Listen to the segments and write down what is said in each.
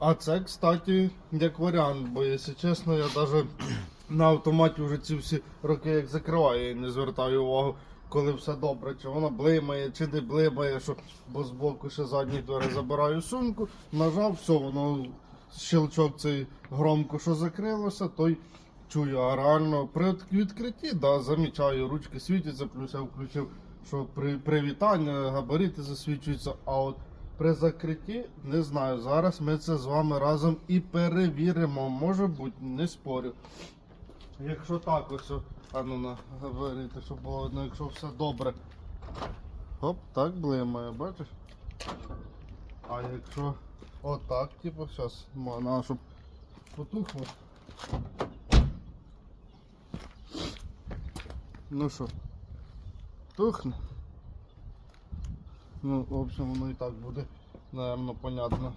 А це, кстати, як варіант, бо якщо чесно, я навіть на автоматі вже ці всі роки як закриваю і не звертаю увагу, коли все добре, чи воно блимає, чи не блимає, що, бо збоку ще задні двері забираю сумку, нажав, все, воно щелчок цей громко, що закрилося, той чую. А реально при відкритті, да, замічаю, ручки світяться, плюс я включив, що при привітання, габарити засвічуються, а от при закритті не знаю. Зараз ми це з вами разом і перевіримо. Може бути, не спорю. Якщо так, ось, а ну на габарити, щоб було видно, якщо все добре. Хоп, так блимає, бачиш? А якщо отак, типу, зараз можна, щоб потухло. Ну що, тухне? Ну, в общем, воно і так буде, наверно, понятно.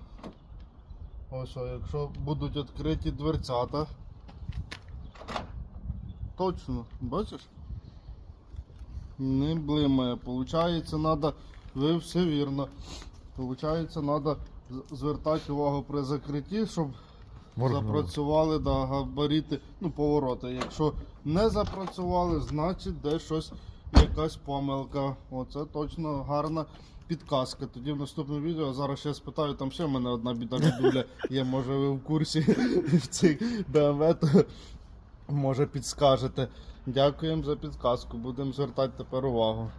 Ось, а якщо будуть відкриті дверцята. Точно, бачиш? Не блимає. Получається, надо, ви все вірно. Получається, треба звертати увагу при закритті, щоб запрацювали да, габарити, ну, повороти. Якщо не запрацювали, значить де щось, якась помилка. Оце точно гарна підказка. Тоді в наступному відео зараз ще спитаю, там ще в мене одна біда бідуля є, може ви в курсі в цих BMW, то може підскажете. Дякуємо за підказку, будемо звертати тепер увагу.